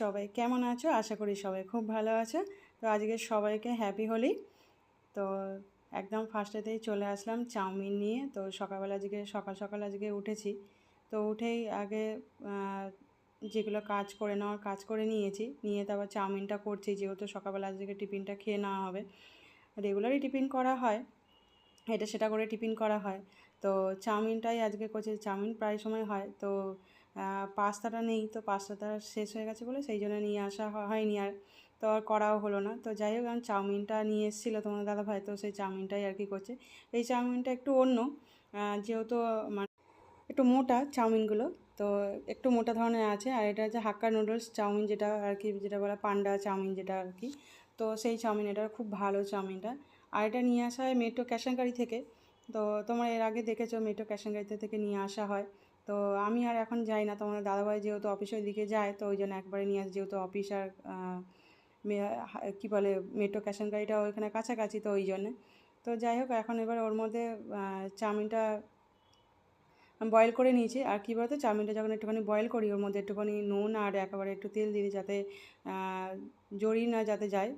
সবাই কেমন আছো? আশা করি সবাই খুব ভালো আছো। তো আজকে সবাইকে হ্যাপি হোলি। তো একদম ফার্স্টেতেই চলে আসলাম চাউমিন নিয়ে। তো সকালবেলা আজকে, সকাল সকাল আজকে উঠেছি। তো উঠেই আগে যেগুলো কাজ করে নেওয়ার কাজ করে নিয়েছি। নিয়ে তারপর চাউমিনটা করছি, যেহেতু সকালবেলা আজকে টিফিনটা খেয়ে নেওয়া হবে। রেগুলারই টিফিন করা হয়। এটা সেটা করে টিফিন করা হয়। তো চাউমিনটাই আজকে করছি। চাউমিন প্রায় সময় হয়। তো পাস্তাটা নেই, তো পাস্তাটা শেষ হয়ে গেছে বলে সেই জন্য নিয়ে আসা হয়নি আর। তো আর করাও হলো না। তো যাই হোক, আমি চাউমিনটা নিয়ে এসেছিল তোমার দাদাভাই, তো সেই চাউমিনটাই আর কি করছে। এই চাউমিনটা একটু অন্য যেহেতু মানে একটু মোটা চাউমিনগুলো, তো একটু মোটা ধরনের আছে। আর এটা হচ্ছে হাক্কা নুডলস চাউমিন যেটা আর কি, যেটা বলে পান্ডা চাউমিন যেটা আর কি। তো সেই চাউমিন, এটা খুব ভালো চাউমিনটা। আর এটা নিয়ে আসা হয় মেট্রো ক্যাশনকারি থেকে। তো তোমরা এর আগে দেখেছ, মেট্রো ক্যাশনকারিতে থেকে নিয়ে আসা হয়। তো আমি আর এখন যাই না। তোমার দাদাভাই যেহেতু অফিসের দিকে যায়, তো ওই জন্য একবারে নিয়ে আসে। যেহেতু অফিস আর কী বলে মেট্রো ক্যাশনকারিটা ওইখানে কাছাকাছি, তো ওই জন্যে। তো যাই হোক, এখন এবার ওর মধ্যে চাউমিনটা বয়েল করে নিয়েছি। আর কী বলতো, চাউমিনটা যখন একটুখানি বয়েল করি, ওর মধ্যে একটুখানি নুন আর একেবারে একটু তেল দিই যাতে জড়ি না যাতে যায়।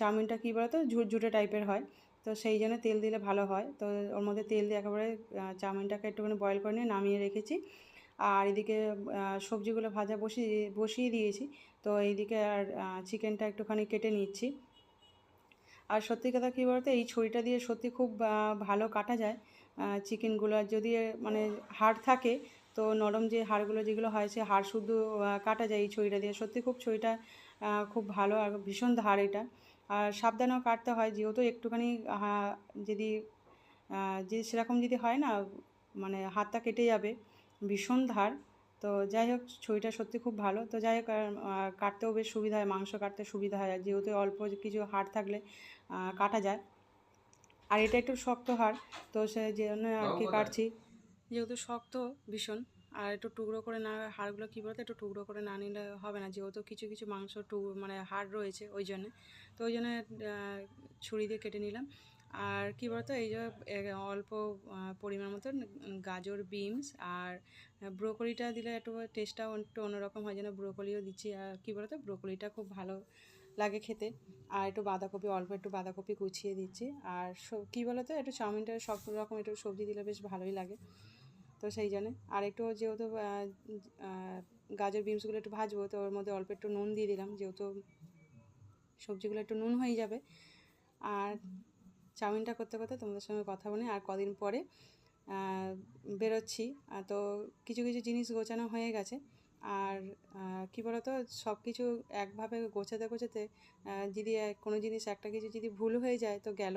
চাউমিনটা কী বলতো ঝুটঝুটে টাইপের হয়। তো সেই জন্য তেল দিলে ভালো হয়। তো ওর মধ্যে তেল দিয়ে একেবারে চাউমিনটাকে একটুখানি বয়েল করে নিয়ে নামিয়ে রেখেছি। আর এদিকে সবজিগুলো ভাজা বসিয়ে বসিয়ে দিয়েছি। তো এইদিকে আর চিকেনটা একটুখানি কেটে নিচ্ছি। আর সত্যি কথা কী বলতো, এই ছুরিটা দিয়ে সত্যি খুব ভালো কাটা যায় চিকেনগুলো আর যদি মানে হাড় থাকে, তো নরম যে হাড়গুলো যেগুলো হয়, সে হাড় শুদ্ধ কাটা যায় এই ছুরিটা দিয়ে। সত্যি খুব ছুরিটা খুব ভালো আর ভীষণ ধার এটা। আর সাবধানেও কাটতে হয় যেহেতু একটুখানি যদি যে সেরকম যদি হয় না মানে হাতটা কেটে যাবে ভীষণ ধার। তো যাই হোক ছুরিটা সত্যি খুব ভালো। তো যাই হোক আর, কাটতেও বেশ সুবিধা হয় মাংস কাটতে সুবিধা হয়। যেহেতু অল্প কিছু হাড় থাকলে কাটা যায়। আর এটা একটু শক্ত হাড় তো সে জন্য আর কি কাটছি। যেহেতু শক্ত ভীষণ। আর একটু টুকরো করে না, হাড়গুলো কী বলতো, একটু টুকরো করে না নিলে হবে না। যেহেতু কিছু কিছু মাংস টু মানে হাড় রয়েছে ওই জন্যে। তো ওই জন্য ছুরি দিয়ে কেটে নিলাম। আর কী বলতো, এই যে অল্প পরিমাণ মতন গাজর, বিনস আর ব্রোকলিটা দিলে একটু টেস্টটাও একটু অন্যরকম হয়। যেন ব্রোকলিও দিচ্ছি। আর কী বলতো, ব্রোকলিটা খুব ভালো লাগে খেতে। আর একটু বাঁধাকপি, অল্প একটু বাঁধাকপি কুচিয়ে দিচ্ছি। আর কী বলতো, একটু চাউমিনটা সব রকম একটু সবজি দিলে বেশ ভালোই লাগে। তো সেই জন্যে। আর একটু যেহেতু গাজর বিনসগুলো একটু ভাজবো, তো ওর মধ্যে অল্প একটু নুন দিয়ে দিলাম। যেহেতু সবজিগুলো একটু নুন হয়ে যাবে। আর চাউমিনটা করতে করতে তোমাদের সঙ্গে কথা বলি, আর কদিন পরে বেরোচ্ছি। তো কিছু কিছু জিনিস গোছানো হয়ে গেছে। আর কি বলতো সব কিছু একভাবে গোছাতে গোছাতে যদি কোনো জিনিস, একটা কিছু যদি ভুল হয়ে যায়, তো গেল।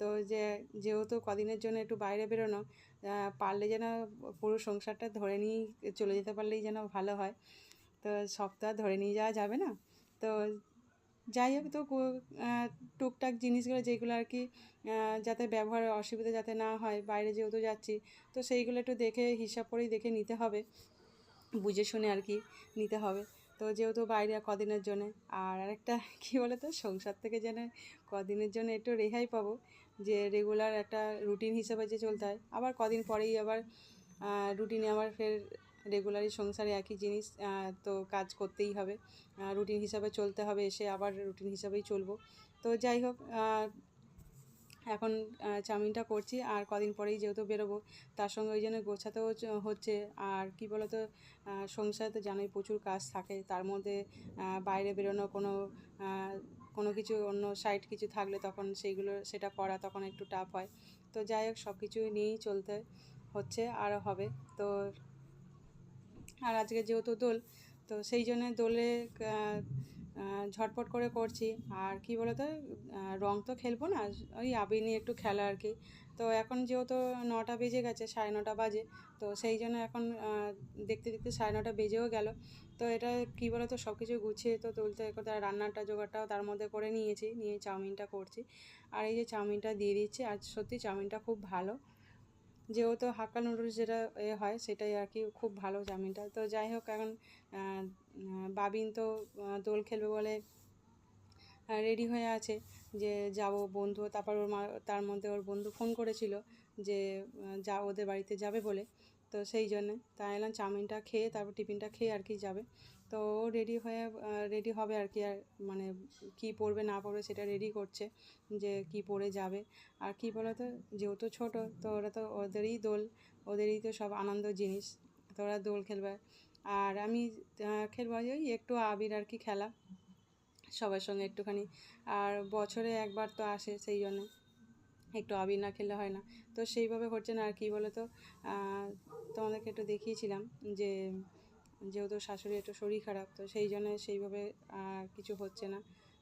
তো যে যেহেতু কদিনের জন্য একটু বাইরে বেরোনো পারলে যেন পুরো সংসারটা ধরে নিয়েই চলে যেতে পারলেই যেন ভালো হয়। তো আর ধরে নিয়ে যাওয়া যাবে না? তো যাই হোক, তো টুকটাক জিনিসগুলো যেগুলো আর কি যাতে ব্যবহারের অসুবিধা যাতে না হয়, বাইরে যেহেতু যাচ্ছি, তো সেইগুলো একটু দেখে, হিসাব করেই দেখে নিতে হবে। বুঝে শুনে আর কি নিতে হবে। তো যেহেতু বাইরে কদিনের জন্য, আর আরেকটা কী বলে তো সংসার থেকে যেন কদিনের জন্য একটু রেহাই পাবো যে রেগুলার একটা রুটিন হিসেবে যে চলতে হয়। আবার কদিন পরেই আবার রুটিনে আবার ফের রেগুলারই সংসারে একই জিনিস তো কাজ করতেই হবে। রুটিন হিসাবে চলতে হবে, এসে আবার রুটিন হিসাবেই চলবো। তো যাই হোক এখন চাউমিনটা করছি। আর কদিন পরেই যেহেতু বেরোবো, তার সঙ্গে ওই জন্য গোছাতেও হচ্ছে। আর কি বলতো সংসারে তো জানোই প্রচুর কাজ থাকে। তার মধ্যে বাইরে বেরোনো কোনো কোনো কিছু অন্য সাইড কিছু থাকলে তখন সেইগুলো সেটা করা তখন একটু টাফ হয়। তো যাই হোক সব কিছুই নিয়েই চলতে হচ্ছে আর হবে। তো আর আজকে যেহেতু দোল তো সেই জন্য দোলে ঝটপট করে করছি। আর কি বলতো আহ, রং তো খেলব না ওই আবির নিয়ে একটু খেলা আর কি। তো এখন যেহেতু নটা বেজে গেছে সাড়ে নটা বাজে তো সেই জন্য এখন দেখতে দেখতে সাড়ে নটা বেজেও গেল। তো এটা কি বলতো সব কিছু গুছিয়ে তো তুলতে কথা, রান্নাটা, জোগাড়টাও তার মধ্যে করে নিয়েছি, নিয়ে চাউমিনটা করছি। আর এই যে চাউমিনটা দিয়ে দিচ্ছি আর সত্যি চাউমিনটা খুব ভালো। যেহেতু হাক্কা নুডলস যেটা এ হয়, সেটাই আর কি খুব ভালো চাউমিনটা। তো যাই হোক, এখন বাবিন তো দোল খেলবে বলে রেডি হয়ে আছে যে যাব বন্ধু, তারপর ওর মা, তার মধ্যে ওর বন্ধু ফোন করেছিল যে যা ওদের বাড়িতে যাবে বলে। তো সেই জন্যে। তাই এলাম চাউমিনটা খেয়ে, তারপর টিফিনটা খেয়ে আর কি যাবে। তো রেডি হয়ে রেডি হবে আর কি, আর মানে কি পরবে না পরবে সেটা রেডি করছে যে কি পরে যাবে। আর কি বলতো, যেহেতু ছোট, তো ওরা তো ওদেরই দোল, ওদেরই তো সব আনন্দ জিনিস, তো ওরা দোল খেলবে। আর আমি খেলব ওই একটু আবির আর কি খেলা, সবার সঙ্গে একটুখানি। আর বছরে একবার তো আসে সেই জন্য। একটু আবির না খেলে হয় না। তো সেইভাবে হচ্ছে না আর কি বলো তো তোমাদেরকে একটু দেখিয়েছিলাম যে, যেহেতু শাশুড়ি একটু শরীর খারাপ, তো সেই জন্য সেইভাবে কিছু হচ্ছে না।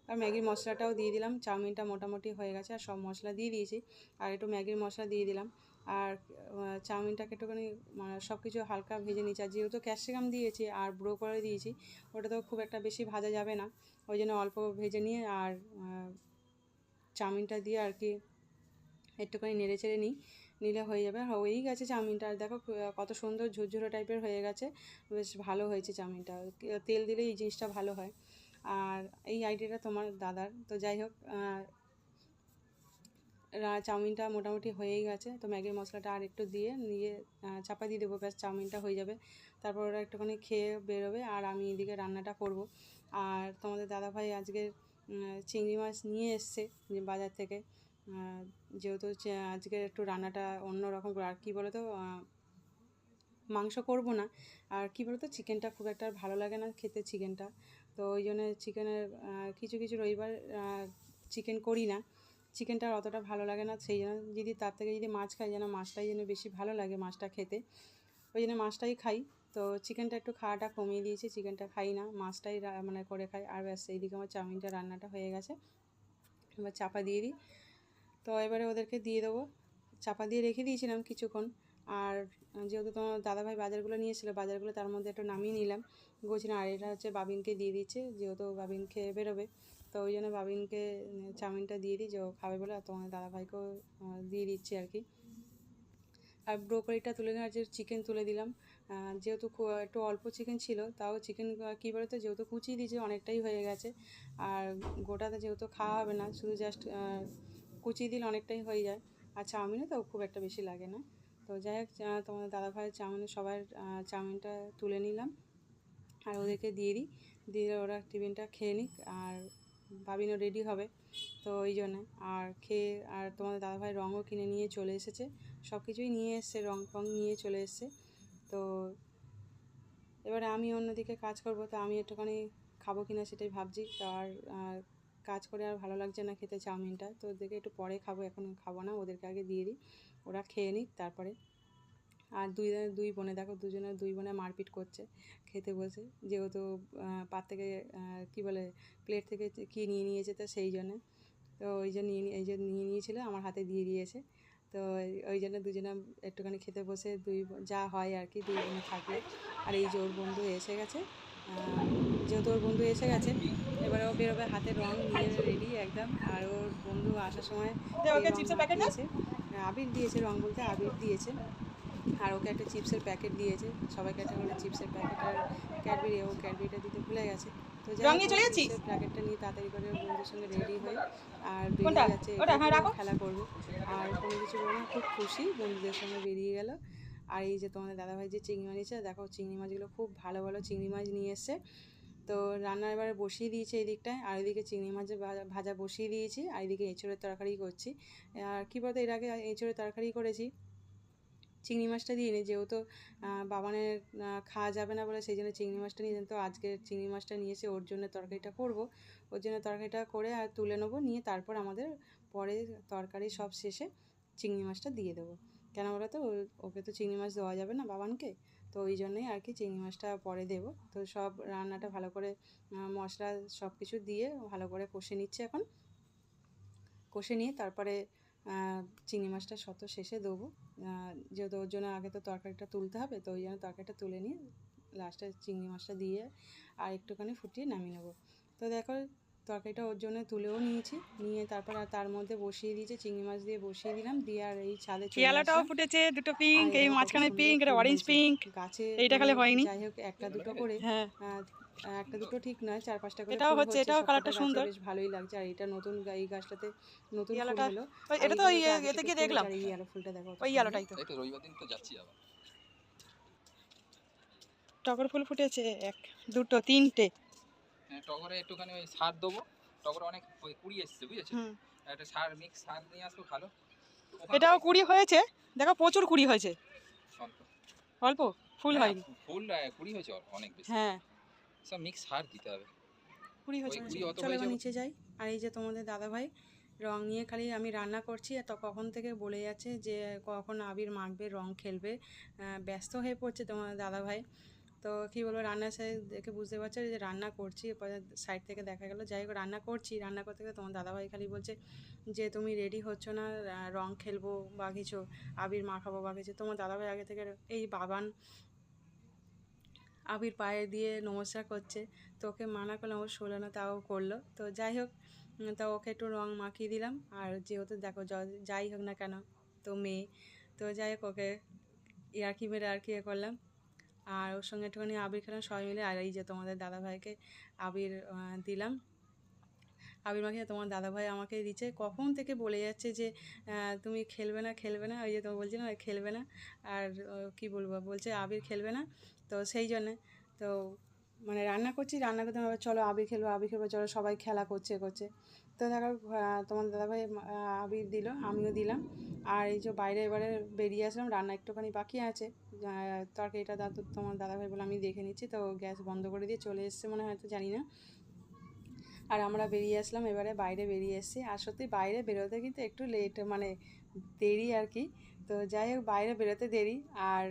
আর ম্যাগির মশলাটাও দিয়ে দিলাম, চাউমিনটা মোটামুটি হয়ে গেছে, আর সব মশলা দিয়ে দিয়েছি। আর একটু ম্যাগির মশলা দিয়ে দিলাম। আর চাউমিনটাকে একটুখানি সব কিছু হালকা ভেজে নিয়েছি। আর যেহেতু ক্যাপসিকাম দিয়েছি আর ব্রো করে দিয়েছি, ওটা তো খুব একটা বেশি ভাজা যাবে না। ওই জন্য অল্প ভেজে নিয়ে আর চাউমিনটা দিয়ে আর কি একটুখানি নেড়ে চেড়ে নিই, নিলে হয়ে যাবে। হয়েই গেছে চাউমিনটা। আর দেখো, কত সুন্দর ঝুরঝুরো টাইপের হয়ে গেছে। বেশ ভালো হয়েছে চাউমিনটা। তেল দিলে এই জিনিসটা ভালো হয়। আর এই আইডিয়াটা তোমার দাদার। তো যাই হোক চাউমিনটা মোটামুটি হয়েই গেছে। তো ম্যাগির মশলাটা আর একটু দিয়ে, নিয়ে চাপা দিয়ে দেবো। ব্যাস, চাউমিনটা হয়ে যাবে। তারপর ওরা একটুখানি খেয়ে বেরোবে। আর আমি এদিকে রান্নাটা করব। আর তোমাদের দাদাভাই আজকে চিংড়ি মাছ নিয়ে এসছে বাজার থেকে। যেহেতু আজকে একটু রান্নাটা অন্যরকম করে, আর কী বলো তো মাংস করব না। আর কী বলতো চিকেনটা খুব একটা ভালো লাগে না খেতে চিকেনটা তো ওই জন্য চিকেনের কিছু কিছু রবিবার চিকেন করি না। চিকেনটা অতটা ভালো লাগে না, সেই জন্য যদি তার থেকে যদি মাছ খাই, যেন মাছটাই যেন বেশি ভালো লাগে মাছটা খেতে। ওই জন্য মাছটাই খাই। তো চিকেনটা একটু খাওয়াটা কমিয়ে দিয়েছি চিকেনটা খাই না, মাছটাই মানে করে খাই। আর ব্যাস, এইদিকে আমার চাউমিনটা রান্নাটা হয়ে গেছে। এবার চাপা দিয়ে দিই। তো এবারে ওদেরকে দিয়ে দেবো। চাপা দিয়ে রেখে দিয়েছিলাম কিছুক্ষণ। আর যেহেতু তোমার দাদাভাই বাজারগুলো নিয়েছিল, বাজারগুলো তার মধ্যে একটু নামিয়ে নিলাম। বলছিলাম, আর এটা হচ্ছে বাবিনকে দিয়ে দিচ্ছে, যেহেতু বাবিন খেয়ে বেরোবে। তো ওই জন্য বাবিনকে চাউমিনটা দিয়ে দিই, যে ও খাবে বলে তোমার দাদাভাইকেও দিয়ে দিচ্ছি আর কি। আর ব্রোকলিটা তুলে নেওয়ার যে চিকেন তুলে দিলাম যেহেতু একটু অল্প চিকেন ছিল, তাও চিকেন কী বলতো, যেহেতু কুচিয়ে দিয়েছে, অনেকটাই হয়ে গেছে। আর গোটাতে যেহেতু খাওয়া হবে না, শুধু জাস্ট কুচিয়ে দিলে অনেকটাই হয়ে যায়। আর চাউমিনে তো খুব একটা বেশি লাগে না। তো যাই হোক তোমাদের দাদাভাইয়ের চাউমিনে সবার চাউমিনটা তুলে নিলাম। আর ওদেরকে দিয়ে দিই। দিয়ে ওরা টিফিনটা খেয়ে নিক আর ভাবিনও রেডি হবে। তো ওই জন্যে। আর খেয়ে, আর তোমাদের দাদাভাই রঙও কিনে নিয়ে চলে এসেছে। সব কিছুই নিয়ে এসছে, রং ফং নিয়ে চলে এসছে। তো এবারে আমি অন্যদিকে কাজ করব। তো আমি একটুখানি খাব কিনা সেটাই ভাবছি। আর কাজ করে আর ভালো লাগছে না খেতে চাউমিনটা। তো ওদেরকে একটু পরে খাব, এখন খাব না, ওদেরকে আগে দিয়ে দিই। ওরা খেয়ে নিক তারপরে। আর দুই দুই বোনে, দেখো দুজনে দুই বোনে মারপিট করছে, খেতে বসে। যেহেতু পাত থেকে কী বলে প্লেট থেকে কী নিয়ে নিয়েছে তো সেই জন্যে। তো ওই যে নিয়ে, এই যে নিয়ে নিয়েছিল, আমার হাতে দিয়ে দিয়েছে। তো ওই জন্য দুজনে একটুখানি খেতে বসে, দুই যা হয় আর কি, দুই বোনে থাকলে আর এই যে ওর বন্ধু এসে গেছে যেহেতু ওর বন্ধু এসে গেছে এবারে ও বেরোবে হাতে রং নিয়ে রেডি একদম। আর ওর বন্ধু আসার সময় দিয়েছে। আবির দিয়েছে রং বলতে আবির দিয়েছে। আর ওকে একটা চিপসের প্যাকেট দিয়েছে। সবাইকে একটা করে চিপসের প্যাকেট আর ক্যাডবেরি ও ক্যাডবেরিটা দিতে ভুলে গেছে। তো প্যাকেটটা নিয়ে তাড়াতাড়ি করে বন্ধুর সঙ্গে রেডি হয়ে আর বেরিয়ে ওটা? হ্যাঁ। খেলা করবে। আর কোনো কিছু বলে খুব খুশি বন্ধুদের সঙ্গে বেরিয়ে গেল। আর এই যে তোমাদের দাদাভাই যে চিংড়ি মাছ নিয়েছে দেখো চিংড়ি মাছগুলো খুব ভালো ভালো চিংড়ি মাছ নিয়ে এসছে। তো রান্নার এবারে বসিয়ে দিয়েছে এই দিকটায় আর এদিকে চিংড়ি মাছের ভাজা- বসিয়ে দিয়েছি, আর এদিকে এঁচড়ের তরকারি করছি। আর কী বলতো, এর আগে এঁচড়ের তরকারি করেছি। চিংড়ি মাছটা দিয়ে নিই যেহেতু বাবানের খাওয়া যাবে না বলে সেই জন্য চিংড়ি মাছটা নিয়ে তো আজকে চিংড়ি মাছটা নিয়েছে ওর জন্য তরকারিটা করব, ওর জন্য তরকারিটা করে আর তুলে নেব, নিয়ে তারপর আমাদের পরে তরকারি সব শেষে চিংড়ি মাছটা দিয়ে দেবো। কেন বলো তো? ওকে তো চিংড়ি মাছ দেওয়া যাবে না বাবানকে। তো ওই জন্যই আর কি চিংড়ি মাছটা পরে দেবো। তো সব রান্নাটা ভালো করে মশলা সব কিছু দিয়ে ভালো করে কষে নিচ্ছে এখন। কষে নিয়ে তারপরে চিংড়ি মাছটা শত শেষে দেবো। যেহেতু ওর জন্য আগে তো তরকারিটা তুলতে হবে, তো ওই জন্য তরকারিটা তুলে নিয়ে লাস্টে চিংড়ি মাছটা দিয়ে আর একটুখানি ফুটিয়ে নামিয়ে নেব। তো দেখো তরকারিটা ওর জন্য তুলেও নিয়েছি। নিয়ে তারপর আর তার মধ্যে বসিয়ে দিয়েছি চিংড়ি মাছ দিয়ে বসিয়ে দিলাম দিয়ে আর এই ছাদে পেয়ালাটাও ফুটেছে দুটো পিঙ্ক এই মাঝখানে পিঙ্ক এটা অরেঞ্জ পিঙ্ক গাছে এইটা খালি হয়নি। যাই হোক একটা দুটো করে হ্যাঁ। একটা দুটো ঠিক নয় চার পাঁচটা করে এটাও হচ্ছে, এটাও কালারটা সুন্দর। বেশ ভালোই লাগছে আর এটা নতুন এই গাছটাতে নতুন ফুল হলো এটা তো ওই এতে গিয়ে দেখলাম। এই ইয়ালো ফুলটা দেখো ওই। ইয়ালোটাই তো এই তো। রবিবার দিন তো যাচ্ছি আবার টগর ফুল ফুটেছে এক দুটো তিনটে। টগরে একটুখানি ওই সার দেবো। টগরে অনেক ওই কুড়ি এসছে বুঝেছ? একটা সার মিক্স সার নিয়ে আসব ভালো। এটাও কুড়ি হয়েছে? দেখো প্রচুর কুড়ি হয়েছে। অল্প। ফুল হ্যাঁ, হয়নি? ফুল কুড়ি হয়েছে অনেক বেশি। হ্যাঁ। সব মিক্স সার দিতে হবে। কুড়ি হয়েছে ওই কুড়ি অত চলো এবার নিচে যাই। আর এই যে তোমাদের দাদা ভাই রং নিয়ে খালি আমি রান্না করছি আর তো কখন থেকে বলে যাচ্ছে যে কখন আবির মাখবে রং খেলবে। ব্যস্ত হয়ে পড়ছে তোমার দাদা ভাই তো কী বলব, রান্নার সাইড দেখে বুঝতে পারছ যে রান্না করছি, এরপরে সাইড থেকে দেখা গেলো। যাই হোক, রান্না করছি। রান্না করতে গেলে তোমার দাদাভাই খালি বলছে যে, তুমি রেডি হচ্ছ না? রং খেলব বা কিছু, আবির মাখাবো বা কিছু? তোমার দাদাভাই আগে থেকে এই বাবান আবির পায়ে দিয়ে নমস্কার করছে। তো ওকে মানা করলাম, ও শোলো না, তাও করল। তো যাই হোক তা ওকে একটু রং মাখিয়ে দিলাম। আর যেহেতু দেখো যাই হোক না কেন, তো মেয়ে। তো যাই হোক, ওকে ইয়ার্কি মেরে আর কি এ করলাম। আর ওর সঙ্গে একটুখানি আবির খেলাম, সবাই মিলে। আর এই যে তোমাদের দাদাভাইকে আবির দিলাম। আবির মাখিয়ে তোমার দাদাভাই আমাকে দিচ্ছে কখন থেকে বলে যাচ্ছে যে তুমি খেলবে না খেলবে না? ওই যে তোমার বলছি না খেলবে না। আর কি বলব? বলছে আবির খেলবে না। তো সেই জন্যে, তো মানে রান্না করছি, রান্না করতে হবে। চলো আবির খেলব আবির খেলব, চলো সবাই খেলা করছে করছে। তো দেখো তোমার দাদাভাই আবির দিল, আমিও দিলাম। আর এই যে বাইরে এবারে বেরিয়ে আসলাম, রান্না একটুখানি বাকি আছে। তরকারিটা দাদু তোমার দাদাভাই বলে আমি দেখে নিচ্ছি। তো গ্যাস বন্ধ করে দিয়ে চলে এসছে মনে হয়, তো জানি না। আর আমরা বেরিয়ে আসলাম, এবারে বাইরে বেরিয়ে এসেছি। আর সত্যি বাইরে বেরোতে কিন্তু একটু লেট মানে দেরি আর কি। তো যাই হোক, বাইরে বেরোতে দেরি। আর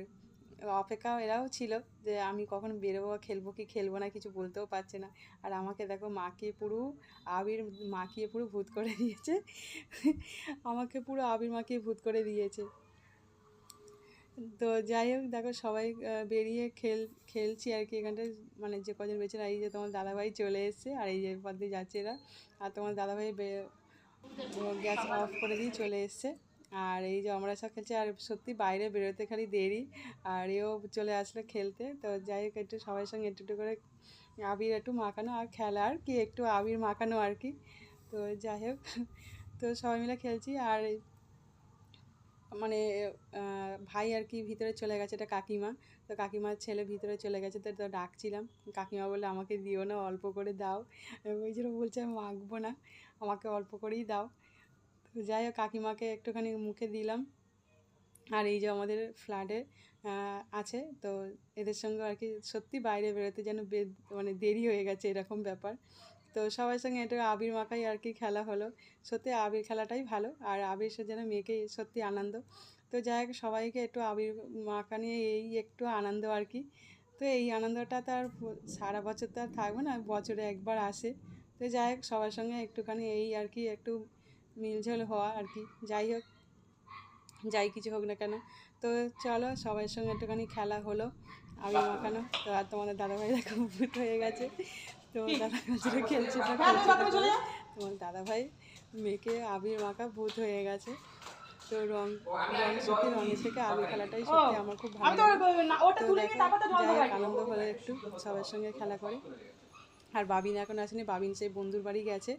অপেক্ষা এরাও ছিল যে আমি কখন বেরোবো বা খেলব কি খেলব না কিছু বলতেও পারছে না। আর আমাকে দেখো মাখিয়ে পুরো আবির মাখিয়ে পুরো ভূত করে দিয়েছে। আমাকে পুরো আবির মাখিয়ে ভূত করে দিয়েছে। তো যাই হোক, দেখো সবাই বেরিয়ে খেল, খেলছি আর কি এখানটায়। মানে যে কজন বেঁচে এই যে তোমার দাদাভাই চলে এসছে আর এই যে পথ দিয়ে যাচ্ছে এরা। আর তোমার দাদাভাই গ্যাস অফ করে দিয়ে চলে এসছে। আর এই যে আমরা সব খেলছি, আর সত্যি বাইরে বেরোতে খালি দেরি। আর এও চলে আসলো খেলতে। তো যাই হোক, একটু সবার সঙ্গে একটু একটু করে আবির একটু মাখানো আর খেলা আর কি, একটু আবির মাখানো আর কি। তো যাই হোক, তো সবাই মিলে খেলছি। আর মানে ভাই আর কি ভিতরে চলে গেছে, এটা কাকিমা। তো কাকিমার ছেলে ভিতরে চলে গেছে, তো তো ডাকছিলাম। কাকিমা বলে আমাকে দিও না, অল্প করে দাও। ওই জন্য বলছে আমি মাখবো না, আমাকে অল্প করেই দাও। যাই হোক, কাকিমাকে একটুখানি মুখে দিলাম। আর এই যে আমাদের ফ্ল্যাটে আছে, তো এদের সঙ্গে আর কি সত্যি বাইরে বেরোতে যেন মানে দেরি হয়ে গেছে এরকম ব্যাপার। তো সবার সঙ্গে একটু আবির মাখাই আর কি খেলা হলো। সত্যি আবির খেলাটাই ভালো, আর আবির যেন মেয়েকে সত্যি আনন্দ। তো যাই হোক, সবাইকে একটু আবির মাখা নিয়ে এই একটু আনন্দ আর কি। তো এই আনন্দটা তো আর সারা বছর তো আর থাকবে না, বছরে একবার আসে। তো যাই হোক, সবার সঙ্গে একটুখানি এই আর কি একটু মিলঝোল হওয়া আর কি। যাই হোক যাই কিছু হোক না কেন। তো চলো সবার সঙ্গে একটুখানি খেলা হলো। আবির মাখানো তো আর তোমাদের দাদাভাই দেখো ভূত হয়ে গেছে। তোমার দাদা কাছে খেলছে তোমার দাদাভাই মেয়েকে আবির মাখা ভূত হয়ে গেছে। তো রং রং সত্যি রঙের থেকে আবির খেলাটাই সত্যি আমার খুব ভালো লাগে। তো দেখো যাই হোক আনন্দ হলো একটু সবার সঙ্গে খেলা করে। আর বাবিন এখন আসেনি বাবিন সেই বন্ধুর বাড়ি গেছে।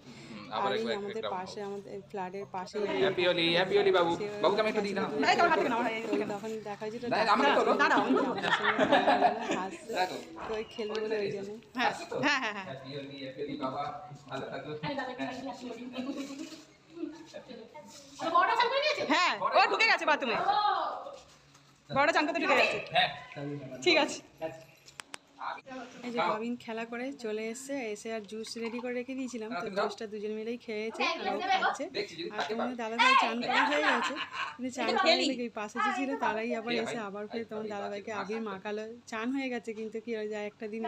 আবার আর এই আমাদের পাশে আমাদের ফ্ল্যাটের পাশে হ্যাপি হোলি হ্যাপি হোলি বাবু। বাবুকে আমি একটু দিই না তখন দেখা দেখো তো ওই খেলবে বলে ওই জন্য। হ্যাঁ হ্যাঁ হ্যাঁ হ্যাঁ। হ্যাপি হোলি হ্যাপি হোলি বাবা। ভালো থাকো। হ্যাঁ। ও ঢুকে গেছে বাথরুমে। বড় চান করতে ঢুকে গেছে? হ্যাঁ ঠিক আছে। এই যে বাবিন খেলা করে চলে এসছে এসে আর জুস রেডি করে রেখে দিয়েছিলাম তো জুসটা দুজন মিলেই খেয়েছে আর ও খাচ্ছে। আর তোমার দাদাভাই চান করা হয়ে গেছে কিন্তু চান করা ওই পাশে যে ছিল তারাই আবার এসে আবার ফের তোমার দাদাভাইকে আবির মাখালো। চান হয়ে গেছে কিন্তু কি হয়ে যায় একটা দিন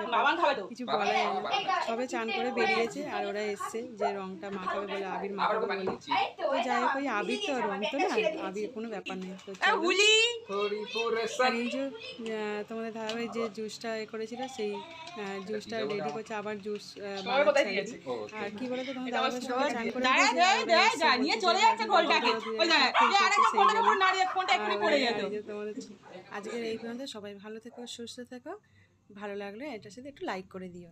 কিছু বলা যায় না সবে চান করে বেরিয়েছে আর ওরা এসছে যে রংটা মাখাবে বলে আবির মাখাবে বলে। তো যাই হোক ওই আবির তো রং তো না আবির কোনো ব্যাপার নেই। তো আর এই যে তোমাদের ধারাবাহিক যে জুসটা এ করেছিল সেই আহ, জুসটা রেডি করছে আবার জুস আর কি। বলতো তোমার সঙ্গে চান করে নিয়ে চলে যাচ্ছে গোলটাকে সেই তোমাদের আজকের এই পর্যন্ত সবাই ভালো থেকো সুস্থ থেকো ভালো লাগলে এটার সাথে একটু লাইক করে দিও।